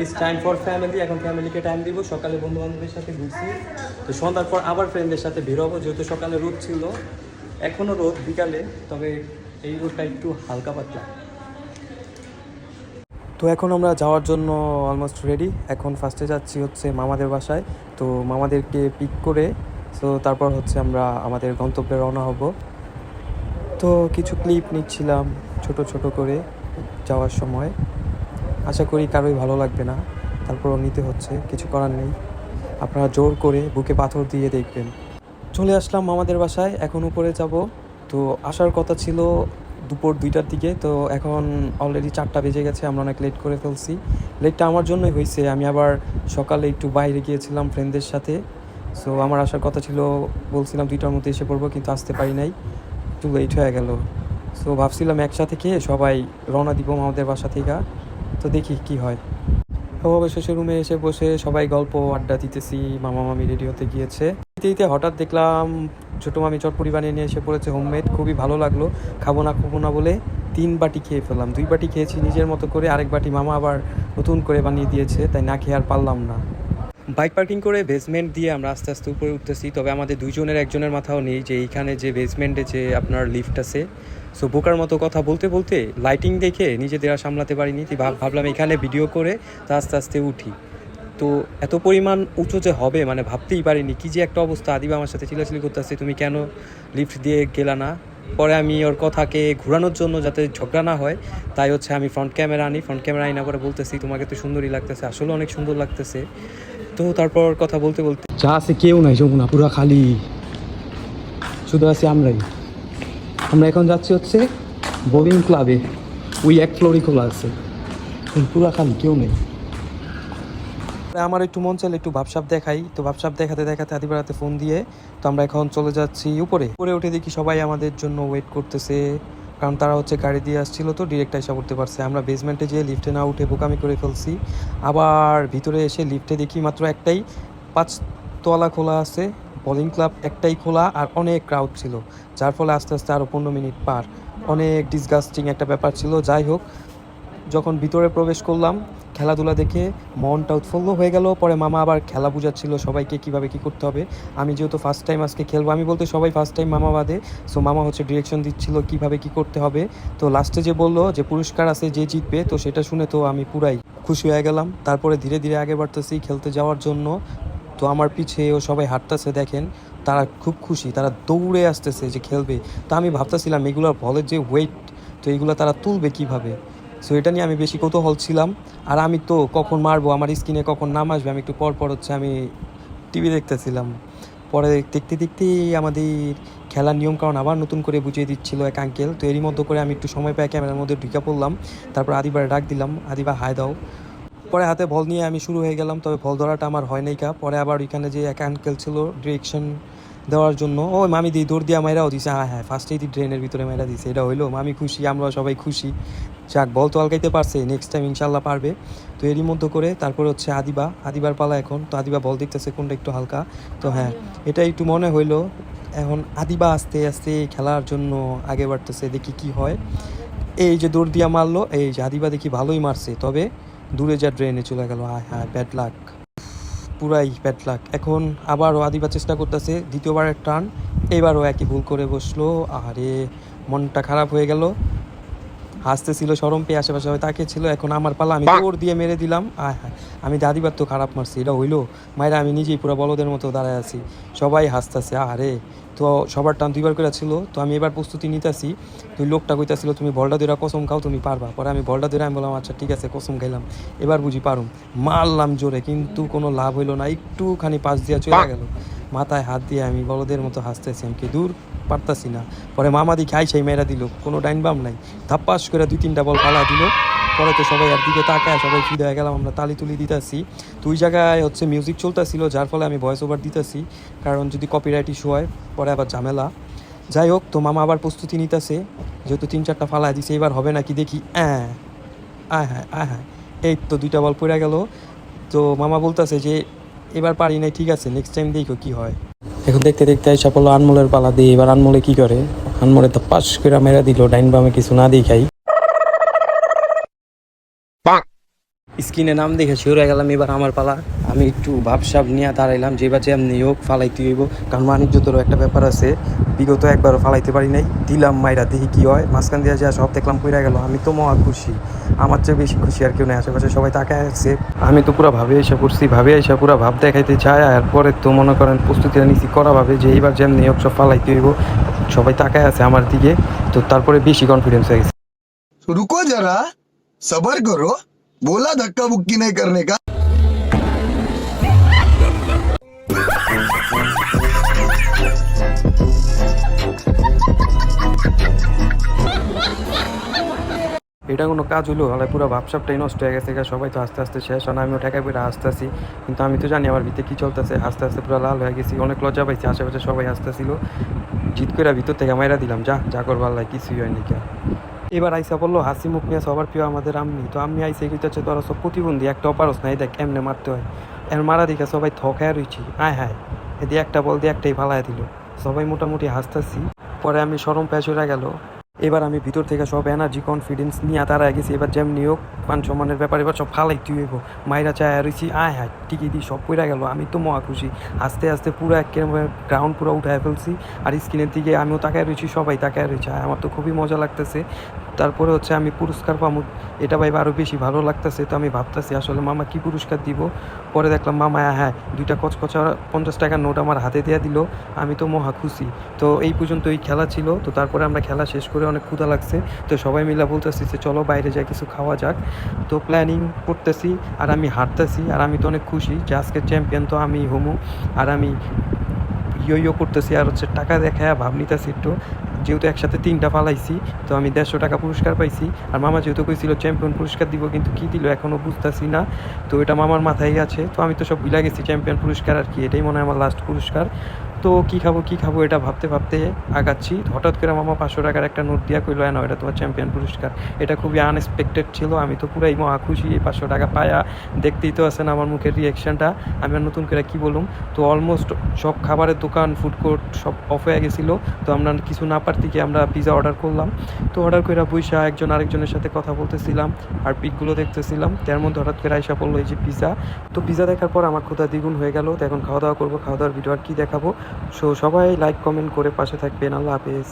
It's time for family এখন ফ্যামিলিকে time দিব। সকালে বন্ধু বান্ধবের সাথে ঘুরছি। তো সন্ধ্যার পর আবার ফ্রেন্ডদের সাথে বের হব, যেহেতু সকালে রোদ ছিল। এখনও রোদ বিকালে, তবে এই রোদটা একটু হালকা পাতলা। তো এখন আমরা যাওয়ার জন্য অলমোস্ট রেডি এখন ফার্স্টে যাচ্ছি হচ্ছে মামাদের বাসায়। তো মামাদেরকে পিক করে তো তারপর হচ্ছে আমরা আমাদের গন্তব্যে রওনা হব। তো কিছু ক্লিপ নিচ্ছিলাম ছোট ছোট করে যাওয়ার সময়। আশা করি কারোই ভালো লাগবে না। তারপরও নিতে হচ্ছে, কিছু করার নেই। আপনারা জোর করে বুকে পাথর দিয়ে দেখবেন। চলে আসলাম মামাদের বাসায়, এখন উপরে যাব। তো আসার কথা ছিল দুপুর দুইটার দিকে, তো এখন অলরেডি চারটা বেজে গেছে, আমরা অনেক লেট করে ফেলছি। লেটটা আমার জন্যই হয়েছে, আমি আবার সকালে একটু বাইরে গিয়েছিলাম ফ্রেন্ডদের সাথে। সো আমার আসার কথা ছিল, বলছিলাম দুইটার মধ্যে এসে পড়ব, কিন্তু আসতে পারি নাই। একটু লেট হয়ে গেল। সো ভাবছিলাম একসাথে খেয়ে সবাই রওনা দিব আমাদের বাসা থেকে। তো দেখি কি হয়। অবশেষে রুমে এসে বসে সবাই গল্প আড্ডা দিতেছি, মামা মামি রেডিওতে গিয়েছে। দিতে দিতে হঠাৎ দেখলাম ছোটো মামি চটপড়ি বানিয়ে নিয়ে এসে পড়েছে হোমমেড খুবই ভালো লাগল। খাব না খাব না বলে তিন বাটি খেয়ে ফেললাম। দুই বাটি খেয়েছি নিজের মতো করে, আরেক বাটি মামা আবার নতুন করে বানিয়ে দিয়েছে, তাই না খেয়ে আর পারলাম না। বাইক পার্কিং করে বেসমেন্ট দিয়ে আমরা আস্তে আস্তে উপরে উঠতেছি, তবে আমাদের দুইজনের, একজনের মাথাও নেই যে এইখানে যে বেসমেন্টে যে আপনার লিফট আছে সো বোকার মতো কথা বলতে বলতে লাইটিং দেখে নিজেদের আর সামলাতে পারিনি। ভাবলাম এখানে ভিডিও করে তা আস্তে আস্তে উঠি। তো এত পরিমাণ উঁচু যে হবে মানে ভাবতেই পারিনি। কি যে একটা অবস্থা, আদিবা আমার সাথে চিলাচিলি করতেছে, তুমি কেন লিফট দিয়ে গেলা না? পরে আমি ওর কথাকে ঘোরানোর জন্য যাতে ঝগড়া না হয়, তাই হচ্ছে আমি ফ্রন্ট ক্যামেরা আনি। ফ্রন্ট ক্যামেরা আইনা পরে বলতেছি, তোমাকে তো সুন্দরই লাগতেছে, আসলে অনেক সুন্দর লাগতেছে। তো তারপর কথা বলতে বলতে যা আছে কেউ নাই যমুনা, পুরা খালি। শুধু আছি আমরাই। আমরা এখন যাচ্ছি হচ্ছে বোলিং ক্লাবে। ওই এক ফ্লোরই খোলা আছে। পুরা খালি, কেউ নেই। আমার একটু মন চাইলে একটু ভাবসাব দেখাই। তো ভাবসাব দেখাতে দেখাতে আদিবারাতে ফোন দিয়ে, তো আমরা এখন চলে যাচ্ছি উপরে। উপরে উঠে দেখি সবাই আমাদের জন্য ওয়েট করতেছে। কারণ তারা হচ্ছে গাড়ি দিয়ে আসছিল তো ডিরেক্ট এসে করতে পারছে। আমরা বেসমেন্টে যেয়ে লিফটে না উঠে বোকামি করে ফেলছি। আবার ভিতরে এসে লিফটে দেখি মাত্র একটাই পাঁচ তোয়ালা খোলা আছে। বোলিং ক্লাব একটাই খোলা আর অনেক ক্রাউড ছিল, যার ফলে আস্তে আস্তে আরও পনেরো মিনিট পার। অনেক ডিসগাস্টিং একটা ব্যাপার ছিল। যাই হোক, যখন ভিতরে প্রবেশ করলাম, খেলাধুলা দেখে মনটা উৎফুল্ল হয়ে গেল। পরে মামা আবার খেলা বুঝাচ্ছিল সবাইকে কীভাবে কি করতে হবে। আমি যেহেতু ফার্স্ট টাইম আজকে খেলব, আমি বলতে সবাই ফার্স্ট টাইম মামা বাদে। সো মামা হচ্ছে ডিরেকশন দিচ্ছিল কীভাবে কি করতে হবে। তো লাস্টে যে বলল যে পুরস্কার আছে, যে জিতবে, তো সেটা শুনে তো আমি পুরাই খুশি হয়ে গেলাম। তারপরে ধীরে ধীরে আগে বাড়তেছি খেলতে যাওয়ার জন্য। তো আমার পিছে ও সবাই হাঁটতেছে, দেখেন, তারা খুব খুশি, তারা দৌড়ে আসতেছে যে খেলবে। তো আমি ভাবতেছিলাম এগুলোর বলের যে ওয়েট তো এগুলো তারা তুলবে কীভাবে? সো এটা নিয়ে আমি বেশি কৌতূহল ছিলাম। আর আমি তো কখন মারবো, আমার স্ক্রিনে কখন নাম আসবে, আমি একটু পর পর হচ্ছে আমি টিভি দেখতেছিলাম। পরে দেখতে দেখতেই আমাদের খেলার নিয়ম কারণ আবার নতুন করে বুঝিয়ে দিচ্ছিল এক আঙ্কেল তো এরই মধ্যে করে আমি একটু সময় পাই ক্যামেরার মধ্যে ঢুকে পড়লাম। তারপর আদিবার ডাক দিলাম, আদিবা, হায় দাও। পরে হাতে বল নিয়ে আমি শুরু হয়ে গেলাম, তবে বল ধরাটা আমার হয় নাই কা। পরে আবার ওইখানে যে এক আঙ্কেল ছিল ডিরেকশন দেওয়ার জন্য, ও মামি দি দৌড় দিয়া মাইরাও দিছে হ্যাঁ হ্যাঁ ফার্স্টেই দি ড্রেনের ভিতরে মাইরা দিছে, এটা হইল, মামি খুশি আমরা সবাই খুশি। যাক, বল তো আলগাইতে পারছে নেক্সট টাইম ইনশাল্লাহ পারবে। তো এরই মধ্যে করে তারপর হচ্ছে আদিবা, আদিবার পালা এখন, তো আদিবা বল দেখতেছে কোনটা একটু হালকা। তো হ্যাঁ এটা একটু মনে হইল, এখন আদিবা আস্তে আস্তে খেলার জন্য আগে বাড়তেছে, দেখি কি হয়। এই যে দৌড় দিয়া মারলো, এই যে আদিবা দেখি ভালোই মারছে, তবে দূরে যা ড্রেনে চলে গেল। হায় হায় ব্যাড লাক পুরাই ব্যাড লাক এখন আবারও আদিবার চেষ্টা করতেছে, দ্বিতীয়বারের টার্ন। এবারও একই ভুল করে বসল। আরে মনটা খারাপ হয়ে গেল। হাসতেছিল সরম পেয়ে আশেপাশে হয়তো তাকে ছিল এখন আমার পালা আমি দৌড় দিয়ে মেরে দিলাম। আয় হায় আমি দাদিবার তো খারাপ মারছি এটা হইল। মায়েরা আমি নিজেই পুরো বলদের মতো দাঁড়ায় আছি। সবাই হাসতেছে আরে তো সবার টান দুইবার করে ছিল তো আমি এবার প্রস্তুতি নিতেছি। তুই লোকটা কইতাছিল তুমি বলটা দুইরা কসম খাও তুমি পারবা। পরে আমি বলটা দুইরা আমি বললাম আচ্ছা ঠিক আছে কসম খাইলাম। এবার বুঝি পারুম। মারলাম জোরে কিন্তু কোনো লাভ হইল না। একটুখানি পাশ দিয়া চলে গেল। মাথায় হাত দিয়ে আমি বলদের মতো হাসতেছি আমি কি দূর? পারতাছি না। পরে মামা খাই সেই মেয়েরা দিল, কোনো ডাইন বাম নাই। ধাপ্পাস করে দুই তিনটা বল পালা দিল। পরে তো সবাই আর দিকে তাকায়, সবাই ফিরে হয়ে গেলাম, আমরা তালি তুলি দিতেছি। দুই জায়গায় হচ্ছে মিউজিক চলতেছিল, যার ফলে আমি ভয়েস ওভার দিতেছি। কারণ যদি কপিরাইট ইস্যু হয়, পরে আবার ঝামেলা। যাই হোক, তো মামা আবার প্রস্তুতি নিতেছে। যেহেতু তিন চারটা ফালা দিছে, এবার হবে নাকি দেখি। হ্যাঁ আয় হ্যাঁ আয় হ্যাঁ। এই তো দুইটা বল পড়ে গেল। তো মামা বলতেছে যে, এবার পারি নাই, ঠিক আছে নেক্সট টাইম দেখো কি হয়। এখন দেখতে দেখতে পড়ল আনমোলের পালা দিয়ে। এবার আনমোলে কি করে? আনমোলে তো পাশ করে মেরা দিল, ডাইন বামে কিছু না দেখাই স্ক্রিনে নাম দেখে শুরু হয়ে গেলাম এবার আমার পালা। আমি একটু ভাবসাব নিয়ে দাঁড়াইলাম, যে বাচ্চা আমি হোক ফালাইতে হইব। কারণ মানিকজোতেরও একটা ব্যাপার আছে, বিগত একবারও ফালাইতে পারি নাই। দিলাম মাইরা দেখি কী হয়, মাঝখান দিয়ে যা সব দেখলাম পড়ে গেল। আমি তো মহা খুশি, আমার চেয়ে বেশি খুশি আর কেউ নেই। আশেপাশে সবাই তাকায় আছে। আমি তো পুরো ভাবে এসে পড়ছি, ভাবে এসে পুরো ভাব দেখাইতে চাই আর পরে তো মনে করেন প্রস্তুতি নিচ্ছি করা ভাবে যে এইবার যেমনি হোক সব ফালাইতে হইব। সবাই তাকায় আছে আমার দিকে, তো তারপরে বেশি কনফিডেন্স হয়ে গেছে। রুকো যারা, সবার করো। बोला धक्का बुक्की नहीं करने का এটা কোনো কাজ হলো হলে পুরো ভাবসাবটাই নষ্ট হয়ে গেছে গা, সবাই তো আস্তে আস্তে শেষ হয় আমিও ঠেকাই করে হাসতেছি কিন্তু আমি তো জানি আমার ভিতরে কী চলতেছে আস্তে আস্তে পুরো লাল হয়ে গেছি অনেক লজ্জা পাইছি আশেপাশে সবাই হাসতেছিল জিত করে ভিতর থেকে মাইরা দিলাম যা যা করবার লাই কিছুই হয়নি কে এবার আইসা বলল, হাসি মুখ নিয়ে সবার প্রিয় আমাদের আম্মি। তো আম্মি আইসে কি হচ্ছে তোরা সব প্রতিবন্ধী, একটা অপারস নাই, দেখ এমনি মারতে হয়। এর মারা দিকে সবাই থকায় রয়েছি আয়, হায়, এদি একটা বল দিয়ে একটাই ফালায় দিল। সবাই মোটামুটি হাসতেছি। পরে আমি সরম প্যাচ হয়ে গেল। এবার আমি ভিতর থেকে সব এনার্জি কনফিডেন্স নিয়ে তারা গেছি। এবার যেমনি হোক পান সম্মানের ব্যাপারে, এবার সব ফালাই তুই হইব। মাইরা চায় রয়েছি আয়, হায় টিকি দিয়ে সব পড়ে গেল, আমি তো মহা খুশি। আস্তে আস্তে পুরো একেবারে গ্রাউন্ড পুরো উঠায় ফেলছি। আর স্ক্রিনের দিকে আমিও তাকায় রয়েছি সবাই তাকায় রয়েছে আমার তো খুবই মজা লাগতেছে। তারপরে হচ্ছে আমি পুরস্কার পাবো এটা ভাই আরও বেশি ভালো লাগতেছে, তো আমি ভাবতেছি আসলে মামা কি পুরস্কার দিব? পরে দেখলাম মামা হ্যাঁ দুইটা কচকচা পঞ্চাশ টাকার নোট আমার হাতে দেওয়া দিল, আমি তো মহা খুশি। তো এই পর্যন্ত এই খেলা ছিল, তো তারপরে আমরা খেলা শেষ করে অনেক ক্ষুধা লাগছে। তো সবাই মিলে বলতেছি যে, চলো বাইরে যাই, কিছু খাওয়া যাক। তো প্ল্যানিং করতেছি, আর আমি হাঁটতেছি আর আমি তো অনেক খুশি যে আজকে চ্যাম্পিয়ন তো আমি হোমু, আর আমি ইয়ো ইয়ো করতেছি, আর হচ্ছে টাকা দেখায় ভাব একটু। যেহেতু একসাথে তিনটা ফালাইছি, তো আমি দেড়শো টাকা পুরস্কার পাইছি। আর মামা যেহেতু কইছিল চ্যাম্পিয়ন পুরস্কার দিব, কিন্তু কী দিল এখনও বুঝতেছি না। তো এটা মামার মাথায় আছে। তো আমি তো সব ভুলে গেছি চ্যাম্পিয়ন পুরস্কার আর কি? এটাই মনে হয় আমার লাস্ট পুরস্কার। তো কী খাব কী খাব এটা ভাবতে ভাবতে আগাচ্ছি। হঠাৎ করে মামা পাঁচশো টাকার একটা নোট দিয়া কইলো না এটা তোমার চ্যাম্পিয়ন পুরস্কার। এটা খুবই আনএক্সপেক্টেড ছিল, আমি তো পুরাই মহা খুশি, এই পাঁচশো টাকা পায়া। দেখতেই তো আছেন আমার মুখের রিয়াকশানটা আমি আর নতুন করে কী বলুম, তো অলমোস্ট সব খাবারের দোকান ফুড কোর্ট সব অফ হয়ে গেছিল। তো আমরা কিছু না পারতে গিয়ে আমরা পিজা অর্ডার করলাম। তো অর্ডার করে বইসা একজন আরেকজনের সাথে কথা বলতেছিলাম আর পিকগুলো দেখতেছিলাম। তার মধ্যে হঠাৎ করে আইসা পড়ল এই যে পিজা তো পিজা দেখার পর আমার ক্ষুধা দ্বিগুণ হয়ে গেল। তো এখন খাওয়া দাওয়া করব খাওয়া দাওয়ার ভিডিও আর কী দেখাবো? সো সবাই লাইক কমেন্ট করে পাশে থাকবেন। আল্লাহ হাফেজ।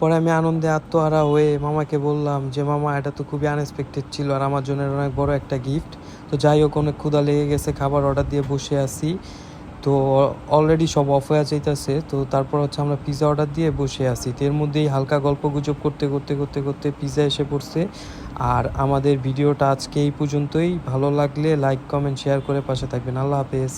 পরে আমি আনন্দে আত্মহারা হয়ে মামাকে বললাম যে, মামা, এটা তো খুবই আনএক্সপেক্টেড ছিল আর আমার জন্য অনেক বড় একটা গিফট তো যাই হোক, অনেক ক্ষুদা লেগে গেছে, খাবার অর্ডার দিয়ে বসে আছি। তো অলরেডি সব অফ হয়ে যাইতেছে, তো তারপর হচ্ছে আমরা পিৎজা অর্ডার দিয়ে বসে আছি। তো এর মধ্যেই হালকা গল্প গুজব করতে করতে করতে করতে পিৎজা এসে পড়ছে। আর আমাদের ভিডিওটা আজকে এই পর্যন্তই। ভালো লাগলে লাইক কমেন্ট শেয়ার করে পাশে থাকবেন। আল্লাহ হাফেজ।